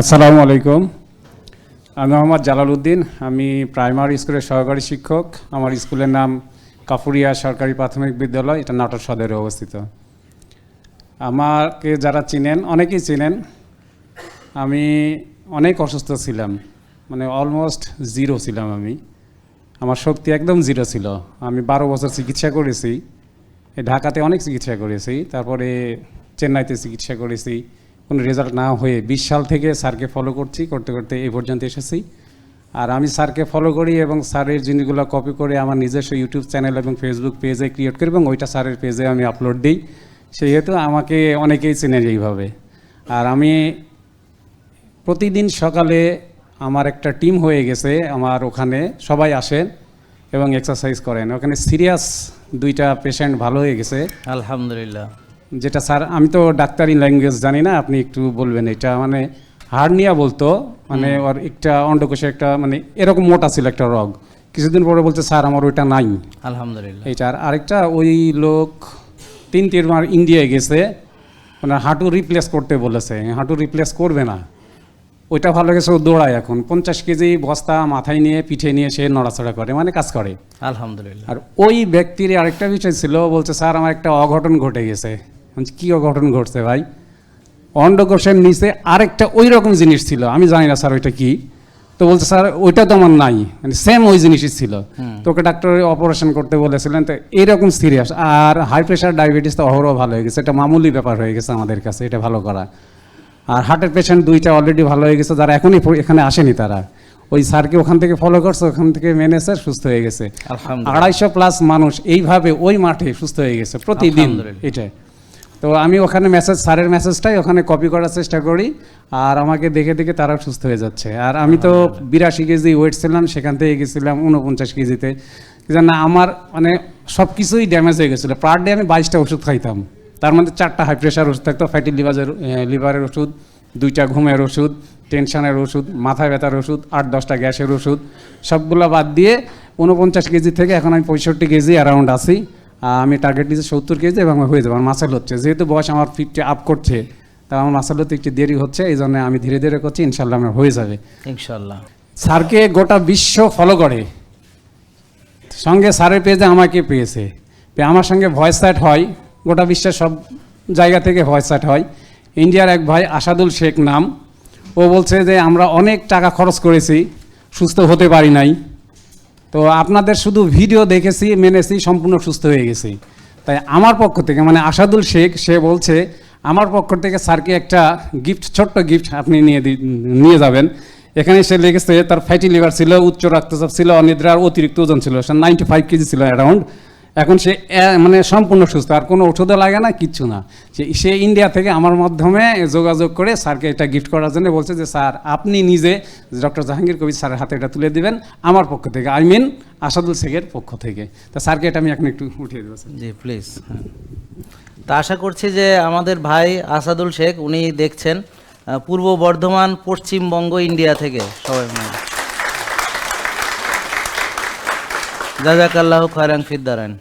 আসসালামু আলাইকুম। আমি মোহাম্মদ জালাল উদ্দিন আমি প্রাইমারি স্কুলের সহকারী শিক্ষক। আমার স্কুলের নাম কাফুরিয়া সরকারি প্রাথমিক বিদ্যালয়, এটা নাটোর সদরে অবস্থিত। আমাকে যারা চিনেন, অনেকেই চিনেন, আমি অনেক অসুস্থ ছিলাম মানে অলমোস্ট জিরো ছিলাম আমি। আমার শক্তি একদম জিরো ছিল। আমি বারো বছর চিকিৎসা করেছি, ঢাকাতে অনেক চিকিৎসা করেছি, তারপরে চেন্নাইতে চিকিৎসা করেছি। কোনো রেজাল্ট না হয়ে বিশ সাল থেকে স্যারকে ফলো করছি, করতে করতে এই পর্যন্ত এসেছি। আর আমি স্যারকে ফলো করি এবং স্যারের জিনিসগুলো কপি করে আমার নিজস্ব ইউটিউব চ্যানেল এবং ফেসবুক পেজে ক্রিয়েট করি এবং ওইটা স্যারের পেজে আমি আপলোড দিই। সেহেতু আমাকে অনেকেই চেনেন এইভাবে। আর আমি প্রতিদিন সকালে আমার একটা টিম হয়ে গেছে, আমার ওখানে সবাই আসেন এবং এক্সারসাইজ করেন। ওখানে সিরিয়াস দুইটা পেশেন্ট ভালো হয়ে গেছে। আলহামদুলিল্লাহ। যেটা স্যার আমি তো ডাক্তারি ল্যাঙ্গুয়েজ জানি না আপনি একটু বলবেন এটা। মানে হার্নিয়া বলতো মানে ওর একটা অন্ডকোষে একটা মানে এরকম মোটা ছিল একটা রোগ। কিছুদিন পরে বলছে স্যার আমার ওইটা নাই। আলহামদুলিল্লাহ। এইটা আর আরেকটা ওই লোক তিন তিনবার ইন্ডিয়ায় গেছে মানে হাঁটু রিপ্লেস করতে বলেছে। হাঁটু রিপ্লেস করবে না। ওইটা ভালো গেছে ও দৌড়ায় এখন। পঞ্চাশ কেজি বস্তা মাথায় নিয়ে পিঠে নিয়ে সে নড়াচড়া করে মানে কাজ করে। আলহামদুলিল্লাহ। আর ওই ব্যক্তির আরেকটা বিষয় ছিল বলছে স্যার আমার একটা অঘটন ঘটে গেছে। কি অঘটন ঘটছে ভাই? অন্ডকোষের নিচে আরেকটা ওই রকম জিনিস ছিল। আমি জানি না স্যার ওইটা কি। তো বলছে স্যার ওইটা তো আমার নাই। মানে সেম ওই জিনিসই ছিল। তোকে ডাক্তার অপারেশন করতে বলেছিলেন তো এইরকম সিরিয়াস আর হাই প্রেশার ডায়াবেটিস তো অহরহ ভালো হয়ে গেছে। এটা মামুলি ব্যাপার হয়ে গেছে আমাদের কাছে এটা ভালো করা। আর হার্টের পেশেন্ট দুইটা অলরেডি ভালো হয়ে গেছে যারা এখনই এখানে আসেনি তারা। ওই স্যারকে ওখান থেকে ফলো করছে ওখান থেকে মেনে স্যার সুস্থ হয়ে গেছে। আড়াইশো প্লাস মানুষ এইভাবে ওই মাঠে সুস্থ হয়ে গেছে প্রতিদিন। এটা। তো আমি ওখানে মেসেজ স্যারের মেসেজটাই ওখানে কপি করার চেষ্টা করি আর আমাকে দেখে দেখে তারা সুস্থ হয়ে যাচ্ছে। আর আমি তো বিরাশি কেজি ওয়েট ছিলাম সেখান থেকে গেছিলাম উনপঞ্চাশ কেজিতে। না আমার মানে সব কিছুই ড্যামেজ হয়ে গেছিল। পার ডে আমি বাইশটা ওষুধ খাইতাম। তার মধ্যে চারটা হাই প্রেশার ওষুধ থাকতো ফ্যাটি লিভারের লিভারের ওষুধ দুইটা ঘুমের ওষুধ টেনশনের ওষুধ মাথা ব্যথার ওষুধ আট দশটা গ্যাসের ওষুধ। সবগুলো বাদ দিয়ে উনপঞ্চাশ কেজি থেকে এখন আমি পঁয়ষট্টি কেজি অ্যারাউন্ড আছি। আমি টার্গেট দিচ্ছি সত্তর কেজি এবং হয়ে যাবে আমার মাসেল হচ্ছে। যেহেতু বয়স আমার ফিফটি আপ করছে তা আমার মাসেল হতে একটু দেরি হচ্ছে এই জন্য আমি ধীরে ধীরে করছি ইনশাল্লাহ আমার হয়ে যাবে। ইনশাল্লাহ। স্যারকে গোটা বিশ্ব ফলো করে। সঙ্গে স্যারের পেজে আমাকে পেয়েছে। আমার সঙ্গে ভয়েস চ্যাট হয় গোটা বিশ্বের সব জায়গা থেকে ভয়েস চ্যাট হয়। ইন্ডিয়ার এক ভাই আসাদুল শেখ নাম ও বলছে যে আমরা অনেক টাকা খরচ করেছি সুস্থ হতে পারি নাই। তো আপনাদের শুধু ভিডিও দেখেছি, মেনেছি, সম্পূর্ণ সুস্থ হয়ে গেছি। তাই আমার পক্ষ থেকে মানে আসাদুল শেখ, সে বলছে, আমার পক্ষ থেকে স্যারকে একটা গিফট, ছোট্ট গিফট আপনি নিয়ে নিয়ে যাবেন। এখানে সে লেগেছে তার ফ্যাটি লিভার ছিল, উচ্চ রক্তচাপ ছিল, অনিদ্রার অতিরিক্ত ওজন ছিল। নাইনটি ফাইভ কেজি ছিল অ্যারাউন্ড এখন সে মানে সম্পূর্ণ সুস্থ, আর কোনো ওষুধও লাগে না, কিচ্ছু না। সে সে ইন্ডিয়া থেকে আমার মাধ্যমে যোগাযোগ করে স্যারকে এটা গিফট করার জন্য বলছে যে, স্যার, আপনি নিজে ডক্টর জাহাঙ্গীর কবির স্যারের হাতে এটা তুলে দিবেন, আমার পক্ষ থেকে আই মিন আসাদুল শেখের পক্ষ থেকে। তা স্যারকে এটা আমি এখন একটু উঠিয়ে দেবো। জি প্লিজ তা আশা করছি যে আমাদের ভাই আসাদুল শেখ, উনি দেখছেন পূর্ব বর্ধমান, পশ্চিমবঙ্গ ইন্ডিয়া থেকে, সবাই জাজাকাল্লাহ খয়রাং ফিদ্দারান